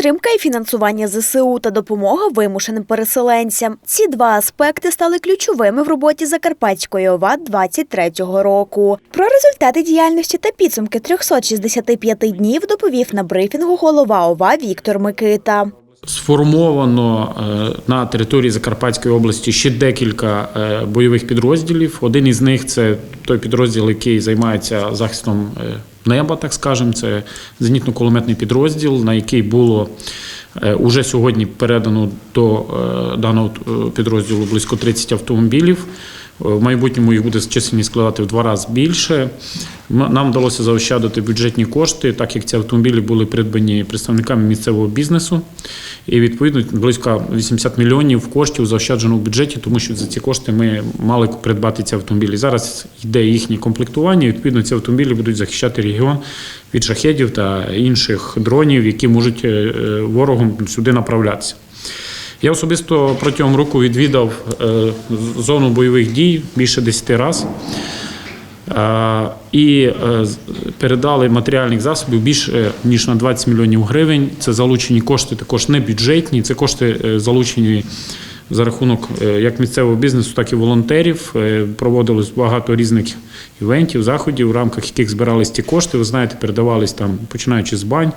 Підтримка і фінансування ЗСУ та допомога вимушеним переселенцям. Ці два аспекти стали ключовими в роботі Закарпатської ОВА 23-го року. Про результати діяльності та підсумки 365 днів доповів на брифінгу голова ОВА Віктор Микита. Сформовано е, на території Закарпатської області ще декілька е, бойових підрозділів. Один із них це той підрозділ, який займається захистом е, неба, так скажемо. Це зенітно-кулеметний підрозділ, на який було е, уже сьогодні передано до е, даного е, підрозділу близько 30 автомобілів. В майбутньому їх буде чисельність складати в два рази більше. Нам вдалося заощадити бюджетні кошти, так як ці автомобілі були придбані представниками місцевого бізнесу. І відповідно близько 80 мільйонів коштів заощаджено в бюджеті, тому що за ці кошти ми мали придбати ці автомобілі. Зараз йде їхнє комплектування. і, Відповідно, ці автомобілі будуть захищати регіон від шахедів та інших дронів, які можуть е, е, ворогом сюди направлятися. Я особисто протягом року відвідав е, зону бойових дій більше 10 разів. Е, І е, передали матеріальних засобів більше ніж на 20 мільйонів гривень. Це залучені кошти, також не бюджетні. Це кошти залучені за рахунок як місцевого бізнесу, так і волонтерів. Проводилось багато різних івентів, заходів, в рамках яких збирались ті кошти. Ви знаєте, передавались там, починаючи з бань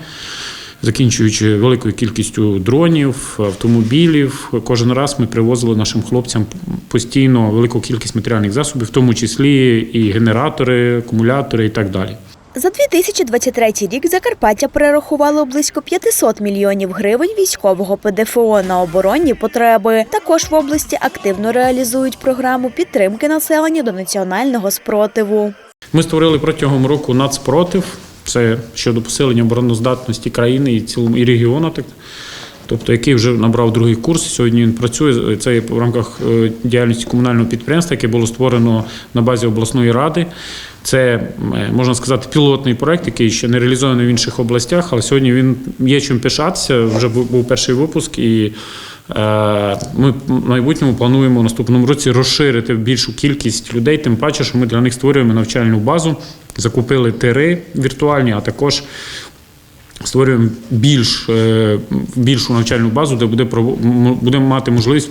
закінчуючи великою кількістю дронів, автомобілів. Кожен раз ми привозили нашим хлопцям постійно велику кількість матеріальних засобів, в тому числі і генератори, акумулятори і так далі. За 2023 рік Закарпаття перерахувало близько 500 мільйонів гривень військового ПДФО на оборонні потреби. Також в області активно реалізують програму підтримки населення до національного спротиву. Ми створили протягом року нацпротив. Це щодо посилення обороноздатності країни і цілому і регіону, так тобто який вже набрав другий курс. Сьогодні він працює. Це в рамках е, діяльності комунального підприємства, яке було створено на базі обласної ради. Це е, можна сказати пілотний проект, який ще не реалізований в інших областях, але сьогодні він є чим пишатися. Вже був перший випуск, і ми в майбутньому плануємо в наступному році розширити більшу кількість людей, тим паче, що ми для них створюємо навчальну базу, закупили тири віртуальні, а також створюємо більш, е, більшу навчальну базу, де буде будемо мати можливість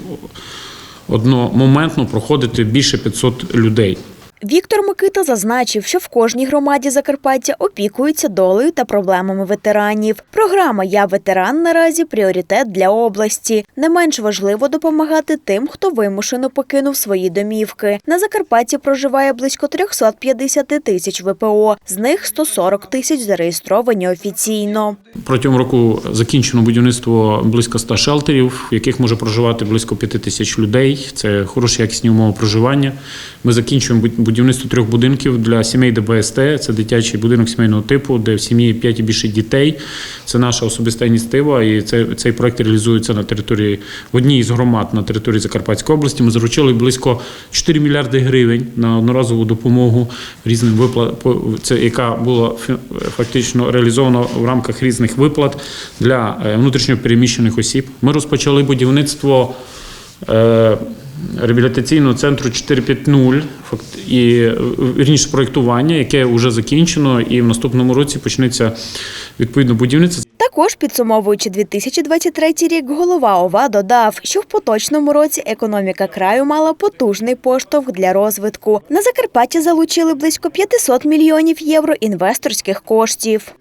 одномоментно проходити більше 500 людей. Віктор Микита зазначив, що в кожній громаді Закарпаття опікуються долею та проблемами ветеранів. Програма Я ветеран наразі пріоритет для області. Не менш важливо допомагати тим, хто вимушено покинув свої домівки. На Закарпатті проживає близько 350 тисяч ВПО, з них 140 тисяч зареєстровані офіційно. Протягом року закінчено будівництво близько 100 шелтерів, в яких може проживати близько 5 тисяч людей. Це хороші якісні умови проживання. Ми закінчуємо буд- будівництво трьох будинків для сімей ДБСТ. Це дитячий будинок сімейного типу, де в сім'ї 5 і більше дітей. Це наша особиста ініціатива, і це, цей проект реалізується на території в одній із громад на території Закарпатської області. Ми заручили близько 4 мільярди гривень на одноразову допомогу різним виплат, це яка була фактично реалізована в рамках різних виплат для е, внутрішньо переміщених осіб. Ми розпочали будівництво. Реабілітаційного центру 450 факт- і е, вірніше проєктування, яке вже закінчено, і в наступному році почнеться відповідно будівництво. Також підсумовуючи 2023 рік, голова ОВА додав, що в поточному році економіка краю мала потужний поштовх для розвитку. На Закарпатті залучили близько 500 мільйонів євро інвесторських коштів.